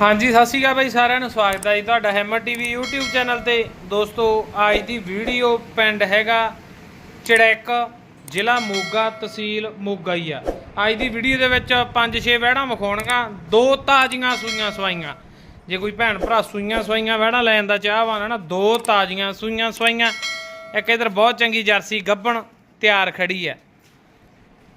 ਹਾਂਜੀ, ਸਤਿ ਸ਼੍ਰੀ ਅਕਾਲ ਬਾਈ, ਸਾਰਿਆਂ ਨੂੰ ਸਵਾਗਤ ਹੈ ਜੀ ਤੁਹਾਡਾ ਹੈਮਰ ਟੀਵੀ YouTube ਚੈਨਲ ਤੇ। ਦੋਸਤੋ, ਅੱਜ ਦੀ ਵੀਡੀਓ ਪਿੰਡ ਹੈਗਾ ਚੜੈਕ, ਜ਼ਿਲ੍ਹਾ ਮੋਗਾ ਤਹਿਸੀਲ ਮੋਗਾ ਹੀ ਆ। ਅੱਜ ਦੀ ਵੀਡੀਓ ਦੇ ਵਿੱਚ ਪੰਜ ਛੇ ਵਹਿੜਾਂ ਵਿਖਾਉਣੀਆਂ ਦੋ ਤਾਜ਼ੀਆਂ ਸੂਈਆਂ ਸਵਾਈਆਂ। ਜੇ ਕੋਈ ਭੈਣ ਭਰਾ ਸੂਈਆਂ ਸਵਾਈਆਂ ਵਹਿੜਾਂ ਲੈਣ ਦਾ ਚਾਹਵਾਨ ਹੈ ਨਾ, ਦੋ ਤਾਜ਼ੀਆਂ ਸੂਈਆਂ ਸਵਾਈਆਂ। ਇੱਕ ਇਧਰ ਬਹੁਤ ਚੰਗੀ ਜਰਸੀ ਗੱਬਣ ਤਿਆਰ ਖੜੀ ਹੈ।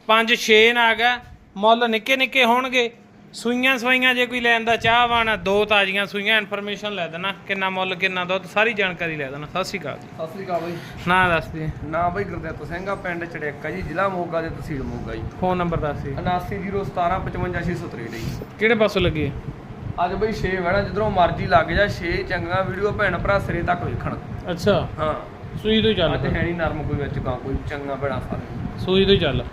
ਪੰਜ ਛੇ ਨਾਗ ਆ ਮੁੱਲ ਨਿੱਕੇ ਨਿੱਕੇ ਹੋਣਗੇ। ਸੂਈਆਂ ਸਵਾਈਆਂ ਜੇ ਕੋਈ ਲੈਣ ਦਾ ਚਾਹਵਾਨ ਦੋ ਤਾਜ਼ੀਆਂ ਸੂਈਆਂ ਇਨਫੋਰਮੇਸ਼ਨ ਲੈ ਦੇਣਾ ਕਿੰਨਾ ਮੁੱਲ ਕਿੰਨਾ ਦੁੱਧ ਸਾਰੀ ਜਾਣਕਾਰੀ ਲੈ ਦੇਣਾ। ਸਤਿ ਸ਼੍ਰੀ ਅਕਾਲ ਜੀ। ਸਤਿ ਸ੍ਰੀ ਅਕਾਲ ਬਾਈ। ਨਾਂ ਦੱਸ ਦੇ। ਨਾਮ ਬਾਈ ਗੁਰਦਿੱਤ ਸਿੰਘ ਆ ਪਿੰਡ ਚੜੇਕਾ ਜੀ ਜ਼ਿਲ੍ਹਾ ਮੋਗਾ ਦੇ ਤਹਿਸੀਲ ਮੋਗਾ ਜੀ। ਫੋਨ ਨੰਬਰ ਦੱਸ ਦੇ। 7901755663 ਜੀ। ਕਿਹੜੇ ਪਾਸੋਂ ਲੱਗੇ? ਅੱਜ ਬਾਈ 6 ਵੜਾ ਜਿੱਧਰੋਂ ਮਰਜ਼ੀ ਲੱਗ ਜਾ 6 ਚੰਗਾ ਵੀਡੀਓ ਭੈਣ ਭਰਾ ਸਿਰੇ ਤੱਕ ਵੇਖਣ। ਅੱਛਾ। ਹਾਂ। ਸੂਈ ਤੋਂ ਹੀ ਚੱਲ। ਅੱਜ ਹੈ ਨਹੀਂ ਨਰਮ ਕੋਈ ਵਿੱਚ ਕਾਂ ਕੋਈ ਚੰਗਾ ਭੈਣਾ ਸਾਰੇ। ਸੂਈ ਤੋਂ ਹੀ ਚੱਲ।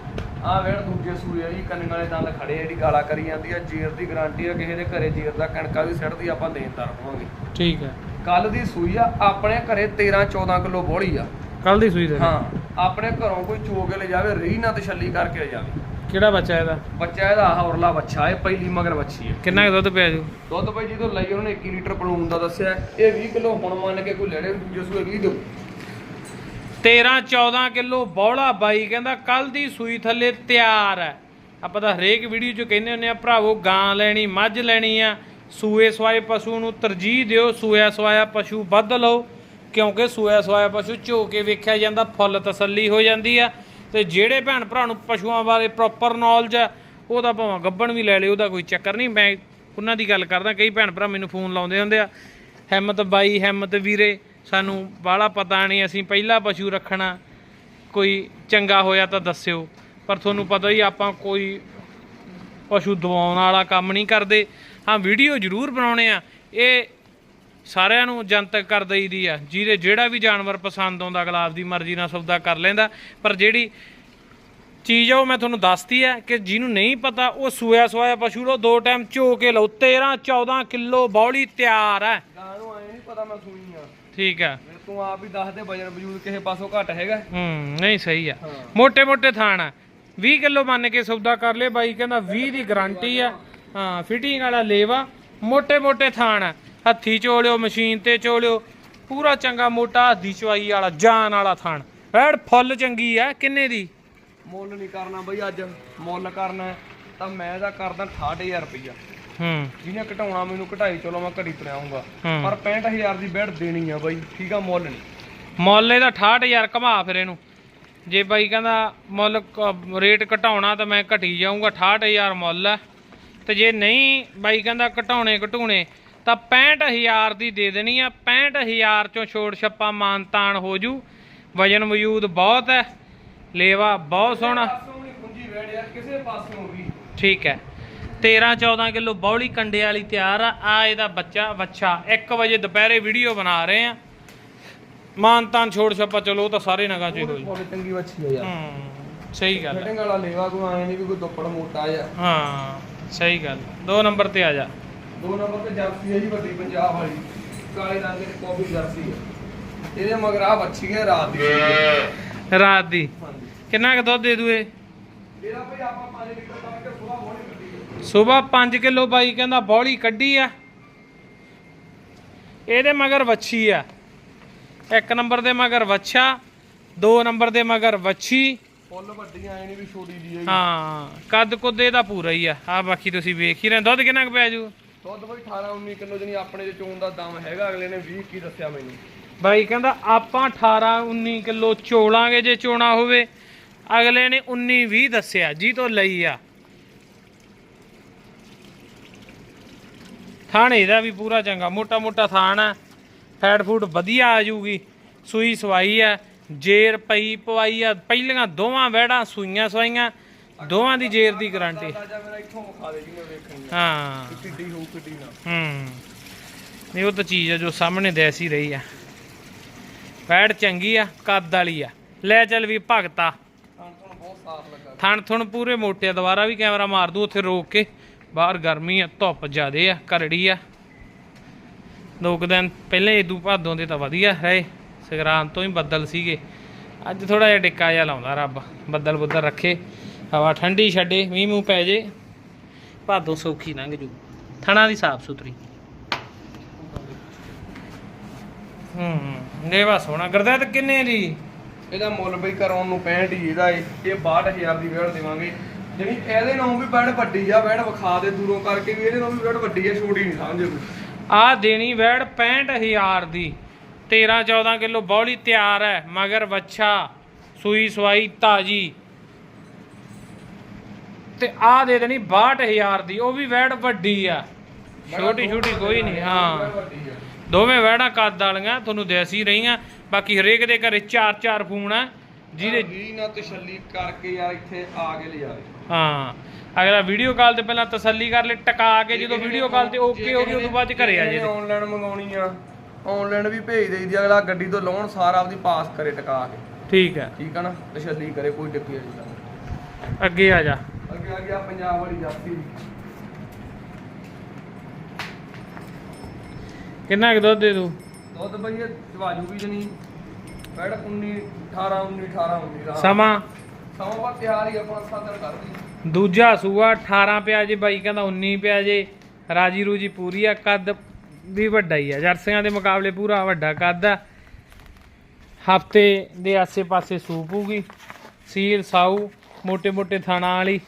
ਆ ਵੇੜ ਦੂਜੇ ਸੂਏ ਆ ਜੀ ਕੰਨ ਵਾਲੇ ਦੰਦ ਖੜੇ ਜਿਹੜੀ ਗਾਲਾ ਕਰੀ ਜਾਂਦੀ ਆ ਜੀਰ ਦੀ ਗਾਰੰਟੀ ਆ ਕਿਸੇ ਦੇ ਘਰੇ ਜੀਰ ਦਾ ਕਣਕਾ ਵੀ ਸਿੱਟਦੀ ਆਪਾਂ ਦੇਣਦਾਰ ਹੋਵਾਂਗੇ ਠੀਕ ਹੈ ਕੱਲ ਦੀ ਸੂਈ ਆ ਆਪਣੇ ਘਰੇ 13 14 ਕਿਲੋ ਬੋਲੀ ਆ। ਕੱਲ ਦੀ ਸੂਈ ਦੇ ਹਾਂ ਆਪਣੇ ਘਰੋਂ ਕੋਈ ਚੋ ਕੇ ਲੈ ਜਾਵੇ ਰੀ ਨਾ ਤਸੱਲੀ ਕਰਕੇ ਲੈ ਜਾਵੇ। ਕਿਹੜਾ ਬੱਚਾ ਇਹਦਾ? ਬੱਚਾ ਇਹਦਾ ਆਹ ਉਰਲਾ ਬੱਚਾ ਹੈ ਪਹਿਲੀ ਮਗਰ ਬੱਚੀ ਹੈ ਕਿੰਨਾ ਦੁੱਧ ਪਿਆ ਜੂ? ਦੁੱਧ ਭਾਈ ਜਦੋਂ ਲਈ ਉਹਨਾਂ ਨੇ 1 ਲੀਟਰ ਬਲੂਨ ਦਾ ਦੱਸਿਆ ਇਹ 20 ਕਿਲੋ ਹੁਣ ਮੰਨ ਕੇ ਕੋਈ ਲੈਣੇ ਦੂਜੇ ਸੂਏ 20 ਦਿਓ। 13 14 ਕਿਲੋ ਬੌਲਾ ਬਾਈ, ਕਹਿੰਦਾ ਕੱਲ ਦੀ ਸੂਈ ਥੱਲੇ ਤਿਆਰ ਹੈ। ਆਪਾਂ ਤਾਂ ਹਰੇਕ ਵੀਡੀਓ 'ਚ ਕਹਿੰਦੇ ਹੁੰਦੇ ਆ ਭਰਾਵੋ, ਗਾਂ ਲੈਣੀ, ਮੱਝ ਲੈਣੀ ਆ, ਸੂਏ ਸਵਾਏ ਪਸ਼ੂ ਨੂੰ ਤਰਜੀਹ ਦਿਓ, ਸੂਇਆ ਸਵਾਇਆ ਪਸ਼ੂ ਵੱਧ ਲਓ, ਕਿਉਂਕਿ ਸੂਇਆ ਸਵਾਇਆ ਪਸ਼ੂ ਝੋ ਕੇ ਵੇਖਿਆ ਜਾਂਦਾ, ਫੁੱਲ ਤਸੱਲੀ ਹੋ ਜਾਂਦੀ ਆ, ਤੇ ਜਿਹੜੇ ਭੈਣ ਭਰਾ ਨੂੰ ਪਸ਼ੂਆਂ ਬਾਰੇ ਪ੍ਰੋਪਰ ਨੌਲੇਜ ਆ, ਉਹਦਾ ਭਾਵੇਂ ਗੱਬਣ ਵੀ ਲੈ ਲਿਓ ਉਹਦਾ ਕੋਈ ਚੱਕਰ ਨਹੀਂ। ਮੈਂ ਉਹਨਾਂ ਦੀ ਗੱਲ ਕਰਦਾ, ਕਈ ਭੈਣ ਭਰਾ ਮੈਨੂੰ ਫੋਨ ਲਾਉਂਦੇ ਹੁੰਦੇ ਆ, ਹਿੰਮਤ ਬਾਈ, ਹਿੰਮਤ ਵੀਰੇ ਸਾਨੂੰ ਬਾਹਲਾ ਪਤਾ ਨਹੀਂ, ਅਸੀਂ ਪਹਿਲਾ ਪਸ਼ੂ ਰੱਖਣਾ ਕੋਈ ਚੰਗਾ ਹੋਇਆ ਤਾਂ ਦੱਸਿਓ। ਪਰ ਤੁਹਾਨੂੰ ਪਤਾ ਹੀ ਆਪਾਂ ਕੋਈ ਪਸ਼ੂ ਦਵਾਉਣ ਵਾਲਾ ਕੰਮ ਨਹੀਂ ਕਰਦੇ। ਹਾਂ, ਵੀਡੀਓ ਜ਼ਰੂਰ ਬਣਾਉਣੇ ਆ। ਇਹ ਸਾਰਿਆਂ ਨੂੰ ਜਨਤਕ ਕਰ ਦਈਦੀ ਆ। ਜਿਹਦੇ ਜਿਹੜਾ ਵੀ ਜਾਨਵਰ ਪਸੰਦ ਆਉਂਦਾ, ਅਗਲਾ ਆਪਦੀ ਮਰਜ਼ੀ ਨਾਲ ਸੌਦਾ ਕਰ ਲੈਂਦਾ। ਪਰ ਜਿਹੜੀ ਚੀਜ਼ ਆ, ਉਹ ਮੈਂ ਤੁਹਾਨੂੰ ਦੱਸਤੀ ਹੈ ਕਿ ਜਿਹਨੂੰ ਨਹੀਂ ਪਤਾ, ਉਹ ਸੂਇਆ ਸੋਇਆ ਪਸ਼ੂ ਲੋ ਦੋ ਟਾਈਮ ਝੋ ਕੇ ਲਓ 13 14 ਕਿਲੋ ਬੌਲੀ ਤਿਆਰ ਹੈ ਗਾਂ ਨੂੰ ਆਏ ਨਹੀਂ ਪਤਾ ਮੈਂ ਸੂਈ ਆ। ਠੀਕ ਆ। ਤੂੰ ਆਪ ਹੀ ਦੱਸ ਦੇ ਵਜਨ ਵਜੂਦ ਕਿਸੇ ਪਾਸੋਂ ਘਟ ਹੈਗਾ। ਹੂੰ ਨਹੀਂ ਸਹੀ ਆ। ਮੋٹے ਮੋٹے ਥਾਣ 20 ਕਿਲੋ ਮੰਨ ਕੇ ਸੌਦਾ ਕਰ ਲੈ ਬਾਈ ਕਹਿੰਦਾ 20 ਦੀ ਗਾਰੰਟੀ ਆ। ਹਾਂ ਫਿਟਿੰਗ ਵਾਲਾ ਲੇਵਾ ਮੋٹے ਮੋٹے ਥਾਣ ਹੱਥੀ ਚੋਲਿਓ ਮਸ਼ੀਨ ਤੇ ਚੋਲਿਓ ਪੂਰਾ ਚੰਗਾ ਮੋਟਾ ਹੱਥੀ ਚਵਾਈ ਵਾਲਾ ਜਾਨ ਵਾਲਾ ਥਾਣ। ਰੈਡ ਫੁੱਲ ਚੰਗੀ ਆ ਕਿੰਨੇ ਦੀ? ਮੁੱਲ ਨਹੀਂ ਕਰਨਾ ਬਈ ਅੱਜ ਮੁੱਲ ਕਰਨਾ ਤਾਂ ਮੈਂ ਦਾ ਕਰਦਾ 68000 ਰੁਪਈਆ। ਹੂੰ। ਜਿਹਨੇ ਘਟਾਉਣਾ ਮੈਨੂੰ ਘਟਾਈ ਚਲੋ ਮੈਂ ਘੜੀ ਤੁਰਿਆਉਂਗਾ ਹੂੰ। ਪਰ 65000 ਦੀ ਬੈਡ ਦੇਣੀ ਆ ਬਾਈ ਠੀਕ ਆ ਮੁੱਲ ਨਹੀਂ। ਮੁੱਲ ਇਹਦਾ 68000 ਘਮਾ ਫਿਰ ਇਹਨੂੰ। ਜੇ ਬਾਈ ਕਹਿੰਦਾ ਮੁੱਲ ਰੇਟ ਘਟਾਉਣਾ ਤਾਂ ਮੈਂ ਘਟੀ ਜਾਊਂਗਾ 68000 ਮੁੱਲ ਹੈ ਤੇ ਜੇ ਨਹੀਂ ਬਾਈ ਕਹਿੰਦਾ ਘਟਾਉਣੇ ਘਟੂਣੇ ਤਾਂ 65000 ਦੀ ਦੇ ਦੇਣੀ ਆ। 65000 ਚੋਂ ਛੋੜ ਛੱਪਾ ਮਾਨਤਾਨ ਹੋ ਜੂ। ਵਜਨ ਵਜੂਦ ਬਹੁਤ ਹੈ। ਲੇਵਾ ਬਹੁਤ ਸੋਹਣਾ। ਕਿਸੇ ਪਾਸੋਂ ਵੀ। ਠੀਕ ਹੈ। 13 14 ਕਿਲੋ ਬੌਲੀ ਕੰਡੇ ਵਾਲੀ ਤਿਆਰ ਆ। ਆ ਇਹਦਾ ਬੱਚਾ ਵੱਛਾ। 1 ਵਜੇ ਦੁਪਹਿਰੇ ਵੀਡੀਓ ਬਣਾ ਰਹੇ ਆ। ਮਾਨਤਾਨ ਛੋੜ ਛੱਪਾ ਚਲੋ ਉਹ ਤਾਂ ਸਾਰੇ ਨਗਾਂ ਚ ਹੀ ਹੋ ਜੂ ਬਹੁਤ ਚੰਗੀ ਵੱਛੀ ਆ ਯਾਰ। ਹੂੰ ਸਹੀ ਗੱਲ ਫਿਟਿੰਗ ਵਾਲਾ ਲੇਵਾ ਕੋਈ ਆਏ ਨਹੀਂ ਵੀ ਕੋਈ ਦੁੱਪੜ ਮੋਟਾ ਆ। ਹਾਂ ਸਹੀ ਗੱਲ। ਦੋ ਨੰਬਰ ਤੇ ਆ ਜਾ। ਦੋ ਨੰਬਰ ਤੇ ਜਰਸੀ ਹੈ ਜੀ ਵੱਡੀ ਪੰਜਾਬ ਵਾਲੀ। ਕਾਲੇ ਰੰਗ ਦੀ ਕਾਫੀ ਜਰਸੀ ਹੈ ਇਹਦੇ ਮਗਰ ਆ ਵੱਛੀ ਹੈ ਰਾਤ ਦੀ। ਰਾਤ ਦੀ। ਕਿੰਨਾ ਕੁ ਦੁੱਧ ਦੇ ਦੂ ਇਹ ਇਹਦਾ ਭਈ ਆਪਾਂ 5 ਲੀਟਰ ਤੱਕ ਸਵੇਰ 5 ਕਿਲੋ ਬਾਈ ਕਹਿੰਦਾ ਬੌਲੀ ਕੱਢੀ ਆ। ਇਹਦੇ ਮਗਰ ਵੱਛੀ ਆ। ਇੱਕ ਨੰਬਰ ਦੇ ਮਗਰ ਵੱਛਾ ਦੋ ਨੰਬਰ ਦੇ ਮਗਰ ਵੱਛੀ। ਫੁੱਲ ਵੱਡੀ ਆਏ ਨਹੀਂ ਵੀ ਛੋਟੀ ਦੀ ਹੈ ਜੀ। ਹਾਂ ਕੱਦ ਕੁੱਦ ਇਹਦਾ ਪੂਰਾ ਹੀ ਆ। ਆ ਬਾਕੀ ਤੁਸੀਂ ਵੇਖ ਹੀ ਰਹੇ ਦੁੱਧ ਕਿੰਨਾ ਕੁ ਪਿਆ ਜੂ? ਦੁੱਧ ਬਈ 18 19 ਕਿਲੋ ਜਣੀ ਆਪਣੇ ਚ ਚੋਣ ਦਾ ਦਮ ਹੈਗਾ। ਅਗਲੇ ਨੇ 20 ਕੀ ਦੱਸਿਆ ਮੈਨੂੰ। ਬਾਈ ਕਹਿੰਦਾ ਆਪਾਂ 18 19 ਕਿਲੋ ਚੋਲਾਂਗੇ ਜੇ ਚੋਣਾ ਹੋਵੇ। ਅਗਲੇ ਨੇ 19 20 ਦੱਸਿਆ। ਜੀ ਤੋਂ ਲਈ ਆ। ਥਾਣ ਇਹਦਾ ਵੀ ਪੂਰਾ ਚੰਗਾ ਮੋਟਾ ਮੋਟਾ ਥਾਣ ਆ। ਫੈਟ ਫੂਡ ਵਧੀਆ ਆ ਜੂਗੀ ਸੂਈ ਸਵਾਈ ਆ ਜੇਰ ਪਈ ਪਵਾਈ ਆ ਪਹਿਲੀਆਂ ਦੋਵਾਂ ਵਹਿੜਾਂ ਸੂਈਆਂ ਸਵਾਈਆਂ ਦੋਵਾਂ ਦੀ ਜੇਰ ਦੀ ਗਾਰੰਟੀ। ਦੇ ਹਾਂ। ਕਿੱਡੀ ਹੋਊ ਕਿੱਡੀ ਨਾ ਹੂੰ। ਨਹੀਂ ਉਹ ਤਾਂ ਚੀਜ਼ ਆ ਜੋ ਸਾਹਮਣੇ ਦੇਸ ਹੀ ਰਹੀ ਆ। ਪੈੜ ਚੰਗੀ ਆ ਕੱਦ ਵਾਲੀ ਆ। ਲੈ ਚੱਲ ਵੀ ਭਗਤਾ। ਥਣ ਥੁਣ ਪੂਰੇ ਮੋਟੇ ਦੁਬਾਰਾ ਵੀ ਕੈਮਰਾ ਮਾਰ ਦੂ ਉੱਥੇ ਰੋਕ ਕੇ। ਬਾਹਰ ਗਰਮੀ ਆ, ਧੁੱਪ ਜ਼ਿਆਦੇ ਆ ਕਰੜੀ ਆ। ਦੋ ਕੁ ਦਿਨ ਪਹਿਲੇ ਇਦੂ ਭਾਦੋਂ ਦੇ ਤਾਂ ਵਧੀਆ ਰਹੇ ਸਗਰਾਨ ਤੋਂ ਹੀ ਬੱਦਲ ਸੀਗੇ। ਅੱਜ ਥੋੜਾ ਜਿਹਾ ਡਿੱਕਾ ਜਿਹਾ ਲਾਉਂਦਾ ਰੱਬ, ਬੱਦਲ ਬੁੱਦਲ ਰੱਖੇ। ਹਵਾ ਠੰਡੀ ਛੱਡੇ, ਮੀਂਹ ਮੂੰਹ ਪੈ ਜੇ, ਭਾਦੋਂ ਸੌਖੀ ਲੰਘ ਜੂ। ਥਣਾ ਦੀ ਸਾਫ਼ ਸੁਥਰੀ। ਹੂੰ, ਨੇਵਾ ਸੋਹਣਾ। ਗੁਰਦਿੱਤ ਕਿੰਨੇ ਦੀ? ਇਹਦਾ ਮੁੱਲ ਬਈ ਕਰਾਉਣ ਨੂੰ 65 ਹੀ ਇਹਦਾ ਇਹ 62000 ਦੀ ਵੇੜ ਦੇਵਾਂਗੇ। ਜਿਹੜੀ ਇਹਦੇ ਨਾਲੋਂ ਵੀ ਬੈੜ ਵੱਡੀ ਆ ਵੇੜ ਵਿਖਾ ਦੇ ਦੂਰੋਂ ਕਰਕੇ ਵੀ ਇਹਦੇ ਨਾਲੋਂ ਵੀ ਵੇੜ ਵੱਡੀ ਆ ਛੋਟੀ ਨਹੀਂ ਸਮਝੇ ਕੋਈ ਆ ਦੇਣੀ ਵੈੜ 65000 ਦੀ। 13 14 ਕਿਲੋ ਬੌਲੀ ਤਿਆਰ ਹੈ ਮਗਰ ਵੱਛਾ ਸੂਈ ਸਵਾਈ ਤਾਜੀ। ਤੇ ਆ ਦੇ ਦੇਣੀ 62000 ਦੀ ਉਹ ਵੀ ਵੈੜ ਵੱਡੀ ਆ। ਛੋਟੀ ਛੋਟੀ ਕੋਈ ਨਹੀਂ ਹਾਂ। ਦੋਵੇਂ ਵੈੜਾਂ ਕੱਦ ਵਾਲੀਆਂ ਤੁਹਾਨੂੰ ਦੇਸੀ ਰਹੀਆਂ। ਬਾਕੀ ਹਰੇਕ ਦੇ ਘਰੇ ਚਾਰ ਚਾਰ ਫੋਨ ਆ। ਜਿਹਦੇ ਵੀ ਨਾ ਤਸੱਲੀ ਕਰਕੇ ਯਾਰ ਇੱਥੇ ਆ ਕੇ ਲਿਜਾਵੇ ਹਾਂ ਅਗਲਾ ਵੀਡੀਓ ਕਾਲ ਤੇ ਪਹਿਲਾਂ ਤਸੱਲੀ ਕਰ ਲੈ ਟਕਾ ਕੇ ਜਦੋਂ ਵੀਡੀਓ ਕਾਲ ਤੇ ਓਕੇ ਹੋ ਗਈ ਉਦੋਂ ਬਾਅਦ 'ਚ ਘਰੇ ਆ ਜੇ। ਆਨਲਾਈਨ ਮੰਗਾਉਣੀ ਆ ਆਨਲਾਈਨ ਵੀ ਭੇਜ ਦੇਈਦੀ ਅਗਲਾ ਗੱਡੀ ਤੋਂ ਲੋਨ ਸਾਰਾ ਆਪਦੀ ਪਾਸ ਕਰੇ ਟਕਾ ਕੇ। ਠੀਕ ਹੈ। ਠੀਕ ਆ ਨਾ? ਤਸੱਲੀ ਕਰੇ ਕੋਈ ਗੱਲ ਨਹੀਂ। ਅੱਗੇ ਆ ਜਾ। ਅੱਗੇ ਆ ਗਿਆ ਪੰਜਾਬ ਵਾਲੀ ਜਾਤੀ। ਕਿੰਨਾ ਕੁ ਦੁੱਧ ਦੇ ਦੂ ਦੁੱਧ ਬਈ ਦਵਾਜੂ ਵੀ ਜਣੀ ਮੈਡਮ ਸਮਾਂ? ਦੂਜਾ ਸੂਆ 18 ਪਿਆ ਜੇ ਬਾਈ ਕਹਿੰਦਾ 19 ਪਿਆ ਜੇ। ਰਾਜੀ ਰੂਜੀ ਪੂਰੀ ਆ ਕੱਦ ਵੀ ਵੱਡਾ ਹੀ ਆ। ਜਰਸੀਆਂ ਦੇ ਮੁਕਾਬਲੇ ਪੂਰਾ ਵੱਡਾ ਕੱਦ ਆ। ਹਫ਼ਤੇ ਦੇ ਆਸੇ-ਪਾਸੇ ਸੂਪੂਗੀ ਸੀਲ ਸਾਊ ਮੋਟੇ ਮੋਟੇ ਥਾਣਾ ਵਾਲੀ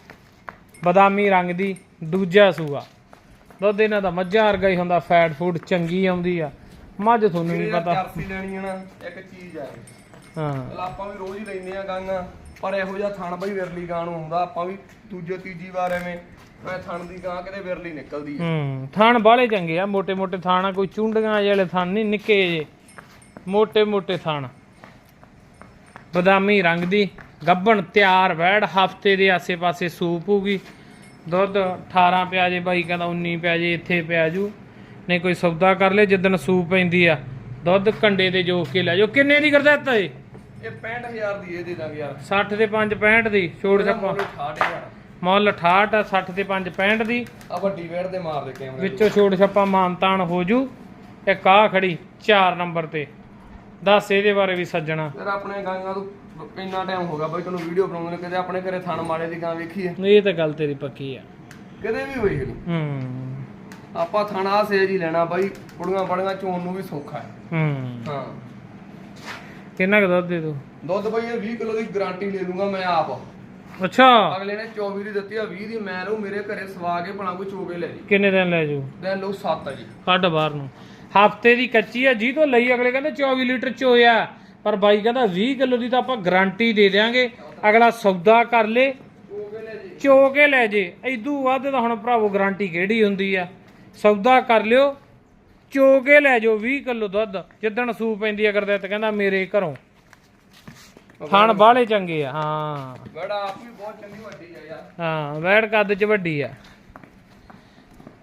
ਬਦਾਮੀ ਰੰਗ ਦੀ ਦੂਜਾ ਸੂਆ। ਦੁੱਧ ਇਹਨਾਂ ਦਾ ਮੱਝਾ ਵਰਗਾ ਹੀ ਹੁੰਦਾ ਫੈਟ ਫੂਡ ਚੰਗੀ ਆਉਂਦੀ ਆ। ਮੱਝ ਤੁਹਾਨੂੰ ਨਹੀਂ ਪਤਾ। ਜਰਸੀ ਲੈਣੀ ਹੈ ਨਾ ਇੱਕ ਚੀਜ਼ ਹੈ। ਹਾਂ ਆਪਾਂ ਵੀ ਰੋਜ਼ ਹੀ ਲੈਂਦੇ ਆ ਗਾਂਗਾ ਪਰ ਇਹੋ ਜਿਹਾ ਥਣ ਬਈ ਵਿਰਲੀ ਗਾਂ ਨੂੰ ਹੁੰਦਾ ਆਪਾਂ ਵੀ ਦੂਜੇ ਤੀਜੀ ਵਾਰ ਐਵੇਂ ਮੈਂ ਥਣ ਦੀ ਗਾਂ ਕਿਤੇ ਵਿਰਲੀ ਨਿਕਲਦੀ ਹੂੰ ਥਣ ਬਾਲੇ ਚੰਗੇ ਆ ਮੋٹے ਮੋٹے ਥਾਣਾ ਕੋਈ ਚੁੰਡੀਆਂ ਵਾਲੇ ਥਣ ਨਹੀਂ ਨਿੱਕੇ ਜੇ ਮੋٹے ਮੋٹے ਥਾਣ। ਬਦਾਮੀ ਰੰਗ ਦੀ ਗੱਬਣ ਤਿਆਰ ਵੈੜ ਹਫ਼ਤੇ ਦੇ ਆਸੇ-ਪਾਸੇ ਸੂਪ ਹੋਊਗੀ। ਦੁੱਧ 18 ਪਿਆ ਜੇ ਬਾਈ ਕਹਿੰਦਾ 19 ਪਿਆ ਇੱਥੇ ਪਿਆ ਜੂ। ਨਹੀਂ ਕੋਈ ਸੌਦਾ ਕਰ ਲੈ ਜਿੱਦਣ ਸੂਪ ਪੈਂਦੀ ਆ। ਦੁੱਧ ਕੰਡੇ ਤੇ ਜੋਕ ਕੇ ਲੈ ਜਾਓ। ਕਿੰਨੇ ਦੀ ਕਰਦਾ ਤਾ ਇਹ? ਇਹ 65000 ਦੀ ਇਹ ਦੇ ਦਾਂਗੇ ਯਾਰ। 60 ਤੇ 5 65 ਦੀ। ਛੋੜ ਛੱਪਾ। ਮੁੱਲ 68000 ਮੁੱਲ 68 ਆ 60 ਤੇ 5 65 ਦੀ। ਆ ਵੱਡੀ ਵੇੜ ਦੇ ਮਾਰ ਦੇ ਕੈਮਰੇ ਵਿੱਚੋਂ ਛੋੜ ਛੱਪਾ ਮਾਨਤਾਨ ਹੋ ਜੂ। ਇੱਕ ਆ ਖੜੀ 4 ਨੰਬਰ ਤੇ। ਦੱਸ ਇਹਦੇ ਬਾਰੇ ਵੀ ਸੱਜਣਾ। ਯਾਰ ਆਪਣੇ ਗਾਂਗਾ ਤੋਂ ਇੰਨਾ ਟਾਈਮ ਹੋ ਗਿਆ ਬਈ ਤੈਨੂੰ ਵੀਡੀਓ ਬਣਾਉਂਦੇ ਨੇ। ਕਦੇ ਆਪਣੇ ਘਰੇ ਥਣ ਮਾੜੇ ਦੀ ਗਾਂ ਵੇਖੀ ਹੈ ਇਹ ਤਾਂ ਗੱਲ ਤੇਰੀ ਪੱਕੀ ਆ। ਕਦੇ ਵੀ ਹੋਈ ਨਹੀਂ ਹੂੰ। ਆਪਾਂ ਥਣਾ ਸੇਜ ਹੀ ਲੈਣਾ ਬਾਈ ਕੁੜੀਆਂ ਬੜੀਆਂ ਚੋਣ ਨੂੰ ਵੀ ਸੌਖਾ ਹੈ। ਹੂੰ। ਹਾਂ। ਕਿੰਨਾ ਕੁ ਦੁੱਧ ਦੇ ਦੂ ਦੁੱਧ ਬਈ ਇਹ 20 ਕਿਲੋ ਦੀ ਗਾਰੰਟੀ ਲੈ ਲੂੰਗਾ ਮੈਂ ਆਪ। ਅੱਛਾ। ਅਗਲੇ ਨੇ 24 ਦੀ ਦਿੱਤੀ ਆ 20 ਦੀ ਮੈਂ ਲਊ ਮੇਰੇ ਘਰੇ ਸਵਾ ਕੇ ਬਣਾ ਕੋਈ ਚੋਗੇ ਲੈ ਜੀ। ਕਿੰਨੇ ਦਿਨ ਲੈ ਜੂ ਦਿਨ ਲਊ 7 ਆ ਜੀ। ਕੱਢ ਬਾਹਰ ਨੂੰ। ਹਫ਼ਤੇ ਦੀ ਕੱਚੀ ਆ ਜੀ ਤੋਂ ਲਈ ਅਗਲੇ ਕਹਿੰਦੇ 24 ਲੀਟਰ ਚੋਇਆ ਪਰ ਬਾਈ ਕਹਿੰਦਾ 20 ਕਿਲੋ ਦੀ ਤਾਂ ਆਪਾਂ ਗਾਰੰਟੀ ਦੇ ਦਿਆਂਗੇ। ਅਗਲਾ ਸੌਦਾ ਕਰ ਲੇ। ਚੋਗੇ ਲੈ ਜੀ। ਚੋ ਕੇ ਲੈ ਜੇ। ਐਦੂ ਵੱਧ ਤਾਂ ਹੁਣ ਭਰਾਵੋ ਗਾਰੰਟੀ ਕਿਹੜੀ ਹੁੰਦੀ ਆ? ਸੌਦਾ ਕਰ ਲਿਓ ਚੋ ਲੈ ਜਾਓ 20 ਕਿਲੋ ਦੁੱਧ ਜਿੱਦਣ ਸੂ ਪੈਂਦੀ ਅਗਰ ਤੇ ਕਹਿੰਦਾ ਮੇਰੇ ਘਰੋਂ। ਥਣ ਬਾਹਲੇ ਚੰਗੇ ਆ ਹਾਂ। ਵੜ ਆਪ ਵੀ ਬਹੁਤ ਚੰਗੀ ਵੱਡੀ ਆ ਯਾਰ। ਹਾਂ ਵੈੜ ਕੱਦ ਚ ਵੱਡੀ ਆ।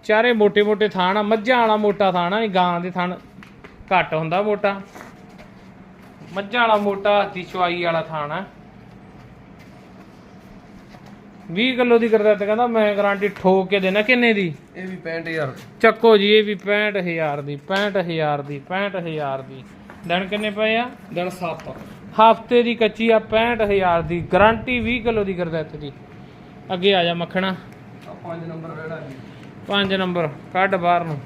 ਚਾਰੇ ਮੋਟੇ ਮੋਟੇ ਥਾਣ ਆ ਮੱਝਾਂ ਵਾਲਾ ਮੋਟਾ ਥਾਣ ਆ ਗਾਂ ਦੇ ਥਾਣ ਘੱਟ ਹੁੰਦਾ ਮੋਟਾ। ਮੱਝਾਂ ਵਾਲਾ ਮੋਟਾ ਦੀ ਚੁਆਈ ਵਾਲਾ ਥਾਣ ਆ। 20 ਕਿਲੋ ਦੀ ਕਰਦਾ ਤੇ ਕਹਿੰਦਾ ਮੈਂ ਗਾਰੰਟੀ ਠੋਕ ਕੇ ਦੇਣਾ ਕਿੰਨੇ ਦੀ? ਇਹ ਵੀ 65000 ਚੱਕੋ ਜੀ ਇਹ ਵੀ 65000 ਦੀ 65000 ਦੀ 65000 ਦੀ। ਦਿਨ ਕਿੰਨੇ ਪਏ ਆ? ਦਿਨ 7 ਹਫ਼ਤੇ ਦੀ ਕੱਚੀ ਆ 65000 ਦੀ ਗਾਰੰਟੀ 20 ਕਿਲੋ ਦੀ ਕਰਦਾ ਦੀ। ਅੱਗੇ ਆ ਜਾ ਮੱਖਣਾ। 5 ਨੰਬਰ ਵੇੜਾ ਜੀ। 5 ਨੰਬਰ ਕੱਢ ਬਾਹਰ ਨੂੰ।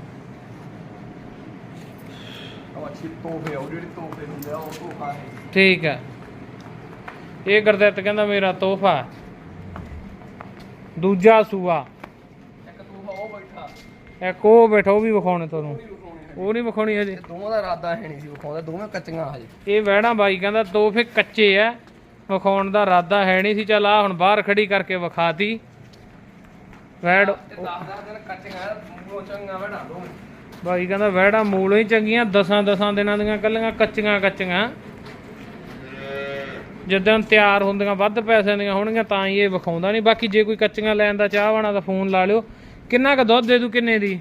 ਠੀਕ ਹੈ ਇਹ ਗੁਰਦਿੱਤ ਕਹਿੰਦਾ ਮੇਰਾ ਤੋਹਫਾ। ਦੂਜਾ ਸੂਆ। ਇੱਕ ਤੋਹਫਾ ਉਹ ਬੈਠਾ। ਇੱਕ ਉਹ ਬੈਠਾ ਉਹ ਵੀ ਵਿਖਾਉਣੇ ਤੁਹਾਨੂੰ। ਉਹ ਨਹੀਂ ਵਿਖਾਉਣੀ ਹਜੇ। ਦੋਵਾਂ ਦਾ ਇਰਾਦਾ ਹੈ ਨਹੀਂ ਸੀ ਵਿਖਾਉਂਦਾ ਦੋਵੇਂ ਕੱਚੀਆਂ ਹਜੇ। ਇਹ ਵਹਿਣਾ ਬਾਈ ਕਹਿੰਦਾ ਤੋਹਫੇ ਕੱਚੇ ਆ। ਵਿਖਾਉਣ ਦਾ ਇਰਾਦਾ ਹੈ ਨਹੀਂ ਸੀ ਚੱਲ ਆ ਹੁਣ ਬਾਹਰ ਖੜੀ ਕਰਕੇ ਵਿਖਾਤੀ। ਵੈੜ ਇਹ 10 10 ਦਿਨ ਕੱਚੀਆਂ ਮੂੰਹੋਂ ਚੰਗਾ ਵੜਾ ਦੋਵੇਂ। ਬਾਈ ਕਹਿੰਦਾ ਵਹਿੜਾ ਮੂਲੋਂ ਹੀ ਚੰਗੀਆਂ ਦਸਾਂ ਦਸਾਂ ਦਿਨਾਂ ਦੀਆਂ ਕੱਲੀਆਂ ਕੱਚੀਆਂ ਕੱਚੀਆਂ। ਜਦੋਂ ਤਿਆਰ ਹੁੰਦੀਆਂ ਵੱਧ ਪੈਸਿਆਂ ਦੀਆਂ ਹੋਣਗੀਆਂ ਤਾਂ ਹੀ ਇਹ ਵਿਖਾਉਂਦਾ ਨਹੀਂ। ਬਾਕੀ ਜੇ ਕੋਈ ਕੱਚੀਆਂ ਲੈਣ ਦਾ ਚਾਹਵਾਨਾ ਤਾਂ ਫੋਨ ਲਾ ਲਿਓ। ਕਿੰਨਾ ਕੁ ਦੁੱਧ ਦੇ ਦੂ ਕਿੰਨੇ ਦੀ?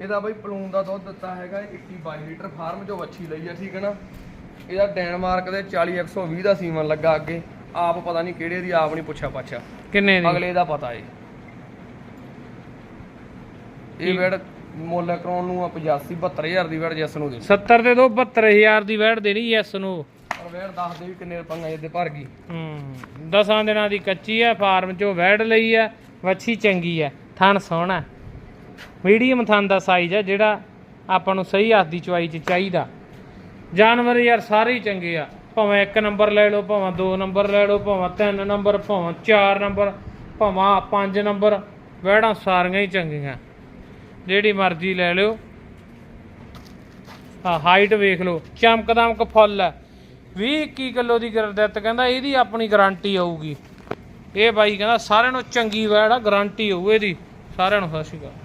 ਇਹਦਾ ਬਈ ਪਲੂਨ ਦਾ ਦੁੱਧ ਦਿੱਤਾ ਹੈਗਾ 21 22 ਲੀਟਰ ਫਾਰਮ ਚੋਂ ਵੱਛੀ ਲਈ ਆ ਠੀਕ ਹੈ ਨਾ? ਇਹਦਾ ਡੈਨਮਾਰਕ ਦੇ 40 120 ਦਾ ਸੀਮਨ ਲੱਗਾ ਅੱਗੇ। ਆਪ ਪਤਾ ਨਹੀਂ ਕਿਹੜੇ ਦੀ ਆਪ ਨਹੀਂ ਪੁੱਛਿਆ ਪਾਛਾ ਕਿੰਨੇ ਦੀ? ਅਗਲੇ ਦਾ ਪਤਾ ਏ। ਇਹ ਵੇੜ ਮੁੱਲ ਕਰਾਉਣ ਨੂੰ ਆ 85 72000 ਦੀ ਵੇੜ ਜੈਸ ਨੂੰ ਦੇ। 70 ਦੇ ਦੋ 72000 ਦੀ ਵੈੜ ਦੇਣੀ ਯੈਸ ਨੂੰ। ਪਰ ਦੱਸ ਦੇ ਵੀ ਕਿੰਨੇ ਪੰਗਾ ਇਹਦੇ ਭਰ ਗਈ। ਹੂੰ, ਦਸਾਂ ਦਿਨਾਂ ਦੀ ਕੱਚੀ ਹੈ ਫਾਰਮ ਚੋਂ ਵੈੜ ਲਈ ਹੈ ਵੱਛੀ ਚੰਗੀ ਹੈ ਥਣ ਸੋਹਣਾ। ਮੀਡੀਅਮ ਥਣ ਦਾ ਸਾਈਜ਼ ਹੈ ਜਿਹੜਾ ਆਪਾਂ ਨੂੰ ਸਹੀ ਹੱਥ ਦੀ ਚਵਾਈ 'ਚ ਚਾਹੀਦਾ। ਜਾਨਵਰ ਯਾਰ ਸਾਰੇ ਹੀ ਚੰਗੇ ਆ, ਭਾਵੇਂ 1 ਨੰਬਰ ਲੈ ਲਓ, ਭਾਵੇਂ 2 ਨੰਬਰ ਲੈ ਲਓ, ਭਾਵੇਂ 3 ਨੰਬਰ, ਭਾਵੇਂ 4 ਨੰਬਰ, ਭਾਵੇਂ 5 ਨੰਬਰ ਵਹਿੜਾਂ ਸਾਰੀਆਂ ਹੀ ਚੰਗੀਆਂ। ਜਿਹੜੀ ਮਰਜ਼ੀ ਲੈ ਲਿਓ। ਹਾਈਟ ਵੇਖ ਲਓ ਚਮਕਦਮਕ ਫੁੱਲ ਹੈ 20 21 ਕਿਲੋ ਦੀ ਗਰਦਤ ਕਹਿੰਦਾ ਇਹਦੀ ਆਪਣੀ ਗਾਰੰਟੀ ਆਊਗੀ। ਇਹ ਬਾਈ ਕਹਿੰਦਾ ਸਾਰਿਆਂ ਨੂੰ ਚੰਗੀ ਵੈੜ ਆ, ਗਾਰੰਟੀ ਹੋਊ ਇਹਦੀ। ਸਾਰਿਆਂ ਨੂੰ ਸਤਿ ਸ਼੍ਰੀ ਅਕਾਲ।